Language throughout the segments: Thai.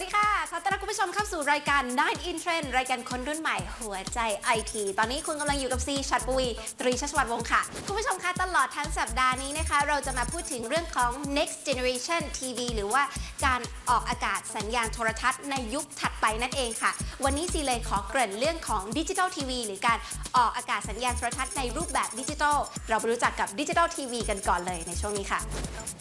วัสดีค่ะ ขอต้อนรับคุณผู้ชมเข้าสู่รายการ Nine in Trend รายการคนรุ่นใหม่หัวใจไอที ตอนนี้คุณกำลังอยู่กับซีชัดปุยตรีชัชวัตรวงศ์ค่ะ คุณผู้ชมคะตลอดทั้งสัปดาห์นี้นะคะ เราจะมาพูดถึงเรื่องของ next generation TV หรือว่าการออกอากาศสัญญาณโทรทัศน์ในยุคถัดไปนั่นเองค่ะ วันนี้ซีเลยขอเกริ่นเรื่องของดิจิทัลทีวีหรือการออกอากาศสัญญาณโทรทัศน์ในรูปแบบดิจิทัล เราไปรู้จักกับดิจิทัลทีวีกันก่อนเลยในช่วงนี้ค่ะ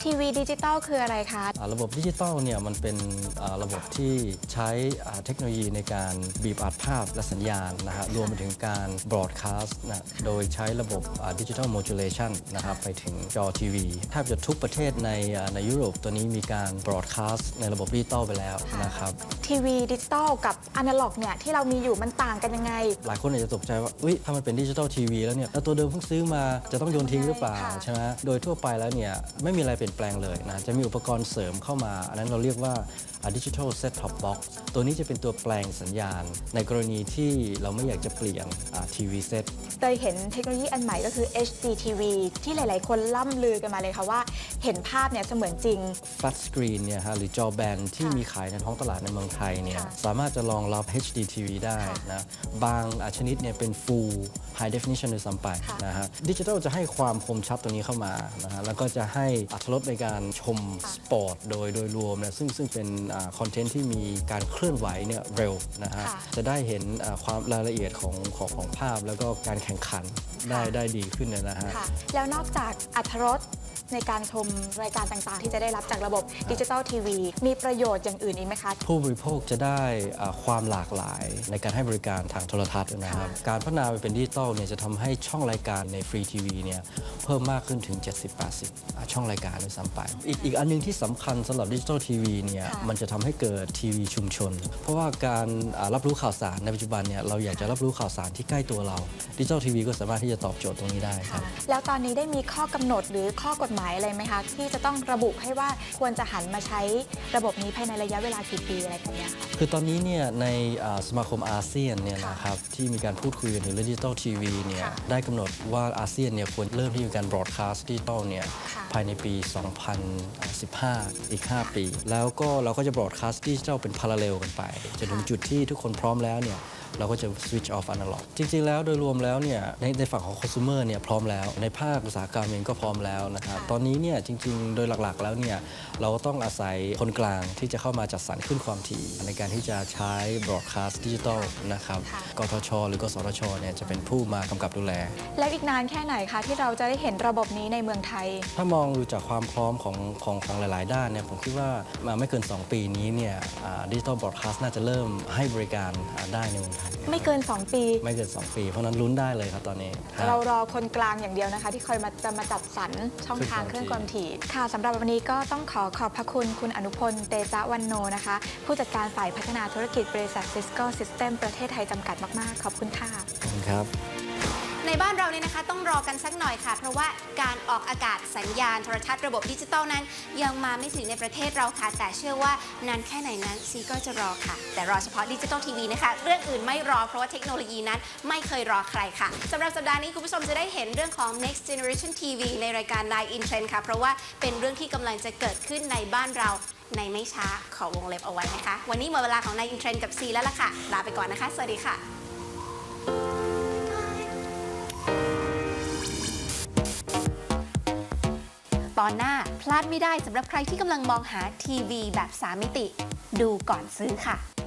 ทีวีดิจิตอลคืออะไรคะ อ่าระบบดิจิตอลเนี่ยมันเป็นอ่าระบบที่ใช้อ่าเทคโนโลยีในการบีบอัดภาพและสัญญาณนะฮะรวมไปถึงการบ r อ a คาสต์นะโดยใช้ระบบดิจิ t a ลโมดูเลชันนะครับไปถึงจอทีวีแทบจะทุกประเทศในอ่าในยุโรปตัวนี้มีการบ r อ a คาสต์ในระบบดิจิตอลไปแล้วนะครับทีวีดิจิตอลกับอนาล็อกเนี่ยที่เรามีอยู่มันต่างกันยังไง หลายคนอาจจะตกใจว่าอุ้ยถ้ามันเป็นดิจิตอลทีวีแล้วเนี่ยแล้วตัวเดิมเพิ่งซื้อมาจะต้องโยนทิ้งหรือเปล่าใช่ค่ะใช่ไหมโดยทั่วไปแล้วเนี่ยไม่มีอะไรเปลี่ยนแปลงเลยนะจะมีอุปกรณ์เสริมเข้ามา อันนั้นเราเรียกว่าดิจิทัลเซ t ท็อปบ็อกซ์ตัวนี้จะเป็นตัวแปลงสัญญาณ ในกรณีที่เราไม่อยากจะเปลี่ยนทีวีเซตเตยเห็นเทคโนโลยีอันใหม่ก็คือ HDTV ที่หลายๆ คนล่ำลือกันมาเลยค่ะว่า เห็นภาพเนี่ยเสมือนจริง flat screen เนี่ยฮะหรือจอแบนที่ค่ะมีขายในท้องตลาดในเมืองไทยเนี่ยค่ะสามารถจะรองรับ HD TV ได้ค่ะนะบางอะชนิดเนี่ยเป็น full high definition ด้วยซ้ำไปค่ะนะฮะดิจิทัลจะให้ความคมชัดตรงนี้เข้ามานะฮะแล้วก็จะให้อัตรสในการชมสปอร์ตโดยโดยรวมเนี่ยซึ่งซึ่งเป็นคอนเทนต์ที่มีการเคลื่อนไหวเนี่ยเร็วนะฮะค่ะจะได้เห็นอ่าความรายละเอียดของของของภาพแล้วก็การแข่งขันได้ได้ดีขึ้นเนยนะฮะ ค่ะ แล้วนอกจากอัธรสในการชมรายการต่างๆ ที่จะได้รับจากระบบดิจิตอลทีวีมีประโยชน์อย่างอื่นอีกไหมคะ ผู้บริโภคจะได้อ่าความหลากหลายในการให้บริการทางโทรทัศน์นะครับค่ะการพัฒนาไปเป็นดิจิตอลเนี่ยจะทำให้ช่องรายการในฟรีทีวีเนี่ยเพิ่มมากขึ้นถึง 70-80อ่าช่องรายการด้วยซ้ำไปอีกอีกอันหนึงที่สำคัญสำหรับดิจิตอลทีวีเนี่ยค่ะ มันจะทำให้เกิดทีวีชุมชน เพราะว่าการอ่ารับรู้ข่าวสารในปัจจุบันเนี่ยเราอยากจะรับรู้ข่าวสารที่ใกล้ตัวเราดิจิตอลทีวีก็สามารถที่จะตอบโจทย์ตรงนี้ได้ครับ แล้วตอนนี้ได้มีข้อกำหนดหรือข้อกฎหมายอะไรไหมคะ ที่จะต้องระบุให้ว่าควรจะหันมาใช้ระบบนี้ภายในระยะเวลากี่ปีอะไรแบบเนี้ยค่ะ คือตอนนี้เนี่ยในอ่าสมาคมอาเซียนเนี่ยค่ะนะครับที่มีการพูดคุยกันถึงเรื่องดิจิตอลทีวีเนี่ยค่ะได้กำหนดว่าอาเซียนเนี่ยควรเริ่มที่มีการบ r อ a คาสต์ดิจิตอลเนี่ยค่ะภายในปี 2015 อีก 5 ปี แล้วก็เราก็จะบ r อ a คาสต์ดิจิตอลเป็นพาราเลลกันไปจนถึงจุดที่ทุกคนพร้อมแล้วเนี่ยเราก็จะ switch off analog จริงๆ แล้วโดยรวมแล้วเนี่ยในในฝั่งของ consumer เนี่ยพร้อมแล้ว ในภาคอุตสาหกรรมเองก็พร้อมแล้วนะครับค่ะตอนนี้เนี่ยจริงๆ โดยหลักๆ แล้วเนี่ยเราก็ต้องอาศัยคนกลางที่จะเข้ามาจัดสรรขึ้นความถี่ ในการที่จะใช้ broadcast ดิจิตอลนะครับค่ะกทช หรือกสทชเนี่ยจะเป็นผู้มากำกับดูแล แล้วอีกนานแค่ไหนคะที่เราจะได้เห็นระบบนี้ในเมืองไทย ถ้ามองดูจากความพร้อมของของของหลาย ๆ ด้านเนี่ยผมคิดว่ามาไม่เกิน 2 ปีนี้เนี่ยดิจิตอลบ r อ a คาสต์น่าจะเริ่มให้บริการอ่าได้ในเมืองไทยไม่เกิน 2 ปี ไม่เกิน2ปี เพราะฉะนั้นลุ้นได้เลยครับตอนนี้ครับเรารอคนกลางอย่างเดียวนะคะ ที่คอยมาจะมาจัดสรรช่องทางเคเครื่รื่อองงความมคาวถี่ ถี่ ค่ะสำหรับวันนี้ก็ต้องขอขอบพระคุณคุณอนุพล เตจาวันโนนะคะ ผู้จัดการฝ่ายพัฒนาธุรกิจบริษัท Cisco System ประเทศไทยจำกัดมาก ๆ ขอบคุณค่ะ ขอบคุณครับ ในบ้านเราเนี่ยนะคะต้องรอกันสักหน่อยค่ะ เพราะว่าการออกอากาศสัญญาณโทรทัศน์ระบบดิจิตอลนั้น ยังมาไม่ถึงในประเทศเราค่ะ แต่เชื่อว่านานแค่ไหนนั้นซีก็จะรอค่ะ แต่รอเฉพาะดิจิตอลทีวีนะคะเรื่องอื่นไม่รอเพราะว่าเทคโนโลยีนั้นไม่เคยรอใครค่ะสำหรับสัปดาห์นี้คุณผู้ชมจะได้เห็นเรื่องของ next generation TV ในรายการ Line in Trend ค่ะ เพราะว่าเป็นเรื่องที่กำลังจะเกิดขึ้นในบ้านเราในไม่ช้าขอวงเล็บเอาไว้นะคะ วันนี้หมดเวลาของ Line in Trend กับซีแล้วล่ะค่ะ ลาไปก่อนนะคะ สวัสดีค่ะ ตอนหน้าพลาดไม่ได้สำหรับใครที่กำลังมองหาทีวีแบบ 3 มิติ ดูก่อนซื้อค่ะ